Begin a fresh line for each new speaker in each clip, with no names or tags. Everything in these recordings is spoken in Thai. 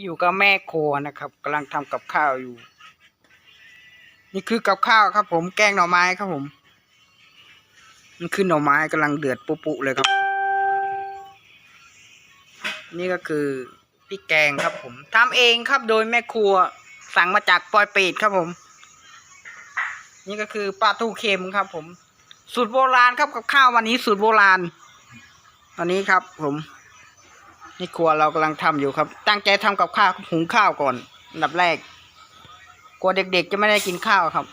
อยู่กับแม่ครัวนะครับกำลังทำกับข้าวอยู่ นี่คือกับข้าวครับ ผมแกงหน่อไม้ครับผมนี่คือหน่อไม้กำลังเดือดปุๆเลยครับ นี่ก็คือพริกแกงครับ ผมทำเองครับโดยแม่ครัว สั่งมาจากปอยเปตครับผม นี่ก็คือปลาทูเค็มครับ ผม สูตรโบราณครับกับข้าววันนี้สูตรโบราณ ตอนนี้ครับ ผม นี่ครัวเรากำลังทำอยู่ครับ ตั้งใจทำกับข้าวหุงข้าวก่อนอันดับแรกกลัวเด็ก ๆ จะไม่ได้กินข้าวครับ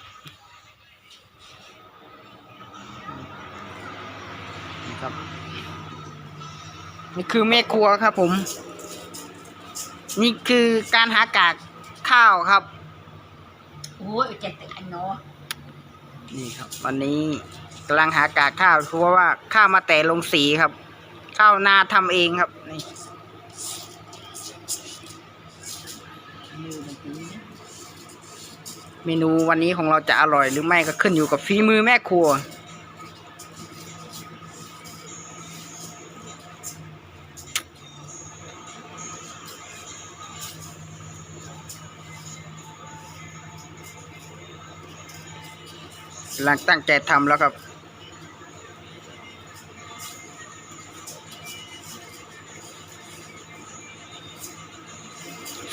นี่ครับ นี่คือแม่ครัวครับผม นี่คือการหากากข้าวครับ
โอ้ยเจ็ดอันเนาะ
นี่ครับ วันนี้กำลังหากากข้าวเพราะว่าข้าวมาแต่ลงสีครับ ข้าวนาทำเองครับนี่ เมนูวันนี้ของเราจะอร่อยหรือไม่ก็ขึ้นอยู่กับฝีมือแม่ครัวกำลังตั้งใจทำแล้วครับ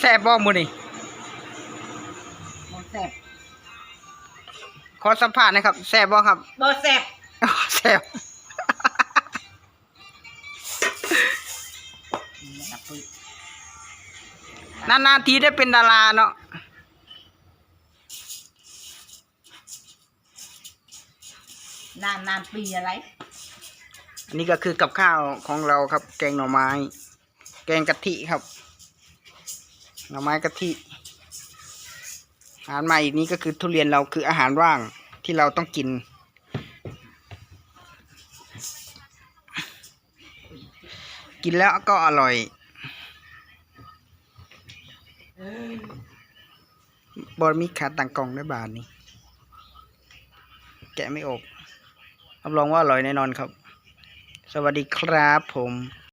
แซ่บบ่มือนี่
บ่แซ่บ
ขอสัมภาษณ์หนะครับแซ่บบ่ครับ
บ่แซ่บ
อ๋อแซ่บ
นับปืน
นานๆทีได้เป็นดาราเนาะ
นานนานปีอะไร
อันนี้ก็คือกับข้าวของเราครับ แกงหน่อไม้ แกงกะทิครับ หน่อไม้กะทิอาหารมาอีกนี้ก็คือทุเรียนเราคืออาหารว่างที่เราต้องกิน กินแล้วก็อร่อย บอมีขาตังกล่องได้บาทนี้ แกะไม่ออกรับรองว่าอร่อยแน่นอนครับ สวัสดีครับผม